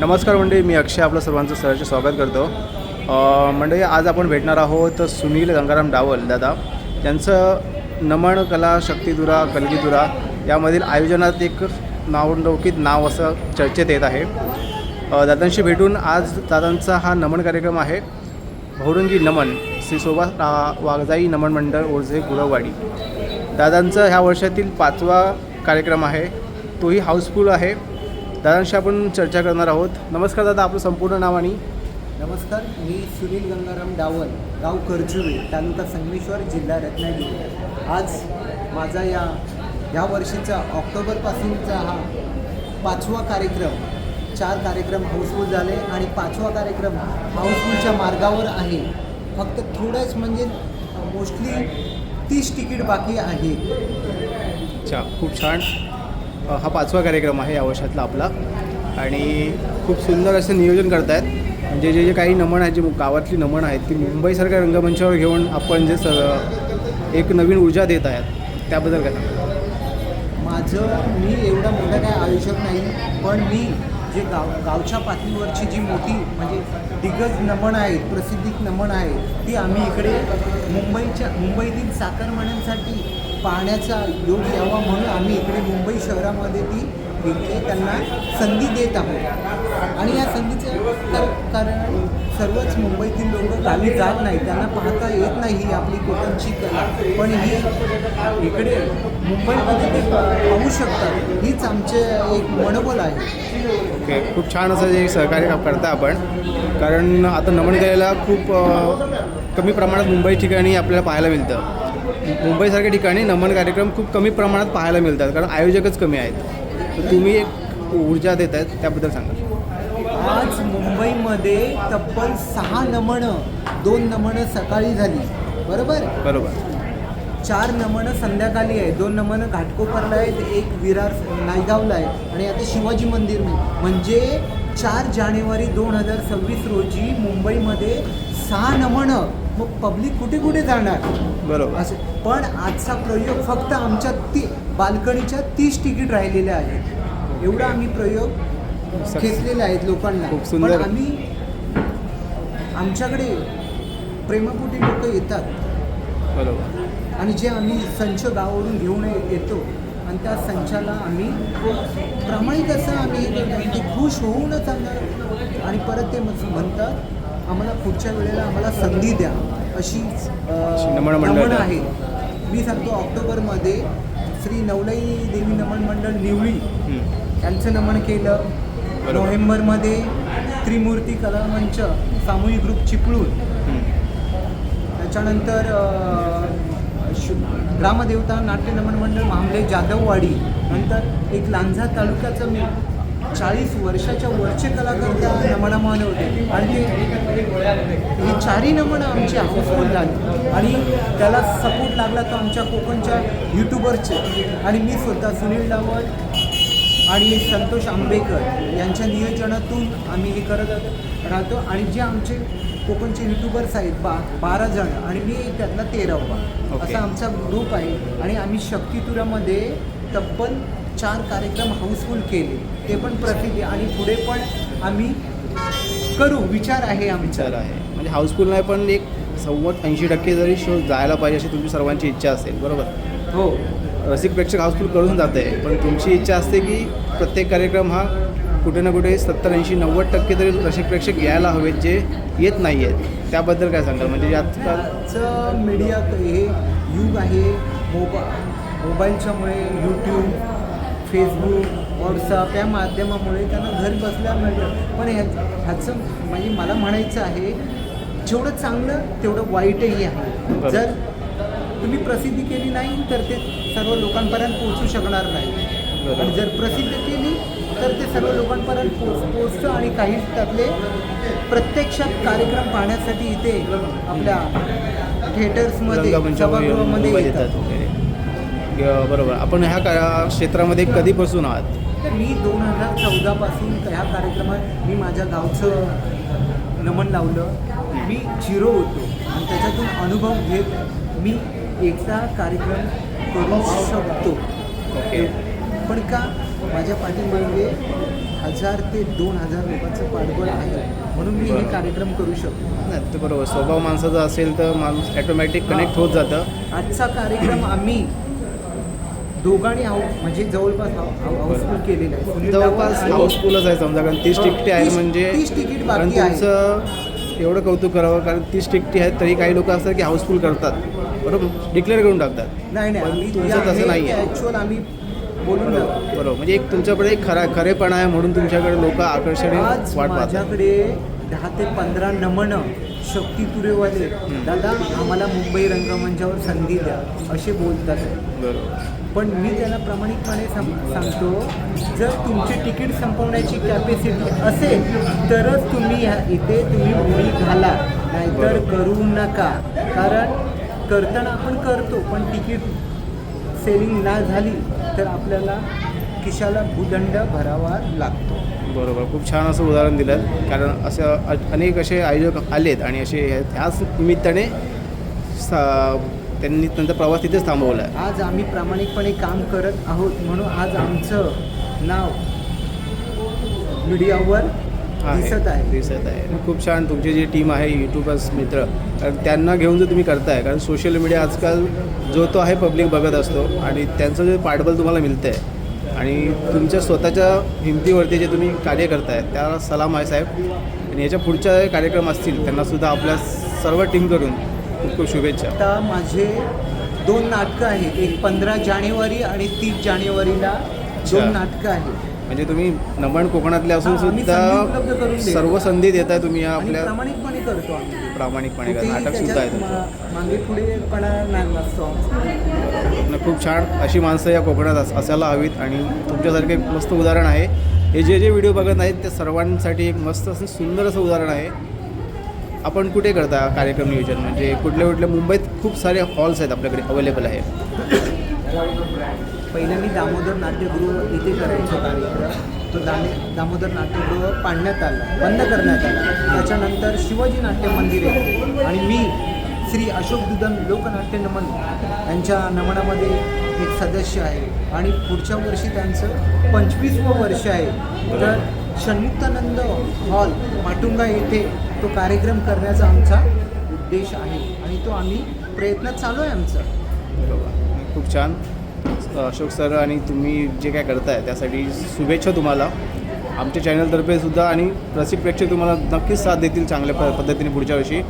नमस्कार मंडळी मी अक्षय आपलं सर्वांचं सहर्ष स्वागत करतो. म्हणजे मंडळी आज आपण भेटणार आहोत सुनील गंगाराम डावल दादा. त्यांचं नमन कला शक्तिदुरा कलगीदुरा यामधील आयोजनात एक नावलौकिक नाव असं चर्चेत येत आहे. दादांशी भेटून आज दादांचा हा नमन कार्यक्रम आहे. भौरंगी नमन श्री शोभा वाघजाई नमन मंडळ ओरझे गुरववाडी. दादांचा ह्या वर्षातील पाचवा कार्यक्रम आहे. तोही हाऊसफुल आहे. दादांशी आपण चर्चा करणार आहोत. नमस्कार दादा आपलं संपूर्ण नाव आणि? नमस्कार मी सुनील गंगाराम डावल गाव करजुवे तालुका संगमेश्वर जिल्हा रत्नागिरी. आज माझा या ह्या वर्षीचा ऑक्टोबरपासूनचा हा पाचवा कार्यक्रम चार कार्यक्रम हाऊसफुल झाले आणि पाचवा कार्यक्रम हाऊसफुलच्या मार्गावर आहे. फक्त थोडंच म्हणजे मोस्टली तीस तिकीट बाकी आहे. अच्छा खूप छान. हा पाचवा कार्यक्रम आहे या वर्षातला आपला. आणि खूप सुंदर असं नियोजन करतायत. म्हणजे जे जे काही नमन आहेत जे गावातली नमन आहेत ती मुंबईसारख्या रंगमंचावर घेऊन आपण जे स एक नवीन ऊर्जा देत आहेत त्याबद्दल काय माझं मी एवढा मोठा काय आयुष्यात नाही पण मी जे गाव गावच्या पातळीवरची जी मोठी म्हणजे दिग्गज नमन आहेत प्रसिद्धिक नमन आहेत ती आम्ही इकडे मुंबईच्या मुंबईतील चाकरमान्यांसाठी पाहण्याचा योग यावा म्हणून आम्ही इकडे मुंबई शहरामध्ये ती इकडे त्यांना संधी देत आहोत. आणि या संधीचं तर कारण सर्वच मुंबईतील लोक गावी जात नाही त्यांना पाहता येत नाही ही आपली कोकणची कला. पण ही इकडे मुंबईमध्ये ते पाहू शकतात. हीच आमचे एक मनोबल आहे. ओके. खूप छान असं जे सहकार्य करता आपण. कारण आता नमन केलेला खूप कमी प्रमाणात मुंबई ठिकाणी आपल्याला पाहायला मिळतं. मुंबईसारख्या ठिकाणी नमन कार्यक्रम खूप कमी प्रमाणात पाहायला मिळतात कारण आयोजकच कमी आहेत. तर तुम्ही एक ऊर्जा देत आहेत त्याबद्दल सांगा. आज मुंबईमध्ये तब्बल सहा नमनं दोन नमनं सकाळी झाली. बरोबर? बरोबर. चार नमनं संध्याकाळी आहे दोन नमनं घाटकोपरला आहेत एक विरार नायगावला आहे आणि आता शिवाजी मंदिर म्हणजे चार जानेवारी दोन हजार सव्वीस रोजी मुंबईमध्ये सहा नमनं मग पब्लिक कुठे कुठे जाणार? बरोबर. असं पण आजचा प्रयोग फक्त आमच्या ती बाल्कनीच्या तीस तिकीट राहिलेल्या आहेत. एवढा आम्ही प्रयोग घेतलेले आहेत लोकांना. खूप सुंदर. पण आम्ही आमच्याकडे प्रेमापोटी लोक येतात. बरोबर. आणि जे आम्ही संच गावावरून घेऊन ये- येतो आणि त्या संचाला आम्ही प्रामाणिक असं आम्ही हे करतो खुश होऊनच आम्हाला आणि परत ते म्हणतात आम्हाला पुढच्या वेळेला आम्हाला संधी द्या अशी नमन आहे मी सांगतो ऑक्टोबरमध्ये श्री नवलाई देवी नमन मंडळ निवळी हं. यांचं नमन केलं. नोव्हेंबरमध्ये त्रिमूर्ती कला मंच सामूहिक ग्रुप चिपळूण. त्याच्यानंतर ग्रामदेवता नाट्य नमन मंडळ मामले जाधववाडी नंतर एक लांजा तालुक्याचं मी चाळीस वर्षाच्या वरचे कलाकार त्या नमनामध्ये होते. आणि ते ही चारही नमनं आमची हाऊसफुल झाली. आणि त्याला सपोर्ट लागला तो आमच्या कोकणच्या यूट्यूबरचे आणि मी स्वतः सुनील डावळ आणि संतोष आंबेकर यांच्या नियोजनातून आम्ही हे करत राहतो. आणि जे आमचे कोकणचे युट्यूबर्स आहेत बा बारा जण. आणि मी त्यातला तेरावा. ओके. असा आमचा ग्रुप आहे. आणि आम्ही शक्तितुरामध्ये तब्बल चार कार्यक्रम हाऊसफुल केले. ते पण प्रसिद्धी. आणि पुढे पण आम्ही करू. विचार आहे आमचा. विचार आहे. म्हणजे हाऊसफुल नाही पण एक सव्वद ऐंशी टक्के जरी शो जायला पाहिजे अशी तुमची सर्वांची इच्छा असेल बरोबर? हो. रसिक प्रेक्षक हाऊसफुल करून जाते. पण तुमची इच्छा असते की प्रत्येक कार्यक्रम हा कुठे ना कुठे सत्तर ऐंशी नव्वद टक्के तरी रसिक प्रेक्षक यायला हवेत जे येत नाही आहेत त्याबद्दल काय सांगाल? म्हणजे आजकाल आजचं मीडिया हे युग आहे. मोबा मोबाईलच्यामुळे यूट्यूब फेसबुक व्हॉट्सअप या माध्यमामुळे त्यांना घर बसल्या मिळतं. पण ह्या ह्याचं म्हणजे मला म्हणायचं आहे जेवढं चांगलं तेवढं वाईटही आहे. जर तुम्ही प्रसिद्धी केली नाही तर ते सर्व लोकांपर्यंत पोहोचू शकणार नाही. आणि जर प्रसिद्ध केली तर ते सर्व लोकांपर्यंत पोच पोचतं आणि काही त्यातले प्रत्यक्षात कार्यक्रम पाहण्यासाठी इथे आपल्या थिएटर्समध्ये सभागृहामध्ये येतात. बरोबर. आपण ह्या का क्षेत्रामध्ये कधीपासून आहात? तर मी दोन हजार चौदापासून ह्या कार्यक्रमात मी माझ्या गावचं नमन लावलं. मी झिरो होतो. आणि त्याच्यातून अनुभव घेत मी एकदा कार्यक्रम करू शकतो. ओके. पण का? माझ्या पाठीमागे हजार ते दोन हजार लोकांचं पाठबळ आहे. म्हणून मी हे. कार्यक्रम करू शकतो. नाही ते बरोबर. स्वभाव माणसाचा असेल तर माणूस ॲटोमॅटिक कनेक्ट होत जातं. आजचा कार्यक्रम आम्ही दोघांनी हाऊ म्हणजे जवळपास हाऊसफुल केलेला आहे. जवळपास हाऊसफुलच आहे समजा कारण तीस तिकटी आहे म्हणजे तीस तिकीट कारण बाकी आहे. तुमचं एवढं कौतुक करावं कारण तीस तिकटी आहेत तरी काही लोक असतात की हाऊसफुल करतात. बरोबर? डिक्लेअर करून टाकतात. नाही नाही आम्ही तुमचं तसं नाही आहे ॲक्च्युअल आम्ही बोलून बरोबर म्हणजे एक तुमच्याकडे एक खरा खरेपणा आहे म्हणून तुमच्याकडे लोक आकर्षणे आज वाट पाहतात. माझ्याकडे दहा ते पंधरा नमनं शक्ती तुरेवाले. दादा आम्हाला मुंबई रंगमंचावर संधी द्या असे बोलतात. बरोबर. पण मी त्याला प्रामाणिकपणे सांग सांगतो जर तुमची तिकीट संपवण्याची कॅपॅसिटी असेल तरच तुम्ही ह्या इथे तुम्ही उडी घाला. नाहीतर करू नका. कारण करताना आपण करतो पण तिकीट सेलिंग ना झाली तर आपल्याला खिशाला भूदंड भरावा लागतो. बरोबर. खूप छान असं उदाहरण दिलं कारण असं अनेक असे आयोजक आलेत आणि असे ह्या- ह्याच निमित्ताने सा- त्यांनी त्यांचा प्रवास तिथेच थांबवला. आहे आज आम्ही प्रामाणिकपणे काम करत आहोत म्हणून आज आमचं नाव मीडियावर दिसत आहे. दिसत आहे. खूप छान तुमची जी टीम आहे युट्यूबर्स मित्र कारण त्यांना घेऊन जर तुम्ही करताय कारण सोशल मीडिया आजकाल जो तो आहे पब्लिक बघत असतो आणि त्यांचं जे पाठबळ तुम्हाला मिळतं आहे आणि तुमच्या स्वतःच्या हिमतीवरती जे तुम्ही कार्य करताय त्याला सलाम आहे साहेब. आणि याच्या पुढच्या कार्यक्रम असतील त्यांनासुद्धा आपल्या सर्व टीमकडून खूप खूप शुभेच्छा आता माझे दोन नाटकं आहेत एक पंधरा जानेवारी आणि तीस जानेवारीला. दोन नाटकं आहेत म्हणजे तुम्ही नमन कोकणातले असून हा, आम्ही संधी उपलब्ध करून सुद्धा देतो. सर्व संधी देत आहे तुम्ही या आणि आपल्या प्रामाणिकपणे करतो आम्ही प्रामाणिकपणे कुठेही नाटक सुद्धा आहे त्याच्यात तुमचं. मा- मागे पुढेपणा नाही नसतो आमचा. आणि खूप छान अशी माणसं या कोकणात अस असायला हवीत आणि तुमच्यासारखे एक मस्त उदाहरण आहे हे जे जे व्हिडिओ बघत आहेत ते सर्वांसाठी एक मस्त असं सुंदर असं उदाहरण आहे आपण कुठे करता कार्यक्रम नियोजन? म्हणजे कुठल्या कुठल्या मुंबईत खूप सारे हॉल्स आहेत आपल्याकडे अवेलेबल आहे. पहिलं मी दामोदर नाट्यगृह इथे करायचो कार्यक्रम. तो दाने दामोदर नाट्यगृह पाडण्यात आला बंद करण्यात आला. त्याच्यानंतर शिवाजी नाट्य मंदिर आहे. आणि मी श्री अशोक दुदन लोकनाट्य नमन यांच्या नमनामध्ये एक सदस्य आहे. आणि पुढच्या वर्षी त्यांचं पंचवीसवं वर्ष आहे. तर षण्मुक्तानंद हॉल माटुंगा येथे तो कार्यक्रम करण्याचा आमचा उद्देश आहे आणि तो आम्ही प्रयत्न चालू आहे आमचा. बरोबर खूप छान. अशोक सर आणि तुम्ही जे काय करताय त्यासाठी शुभेच्छा तुम्हाला. आमच्या चॅनलतर्फे सुद्धा आणि रसिक प्रेक्षक तुम्हाला नक्कीच साथ देतील चांगल्या प पद्धतीने पुढच्या वर्षी.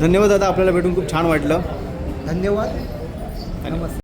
धन्यवाद दादा आपल्याला भेटून खूप छान वाटलं. धन्यवाद. नमस्ते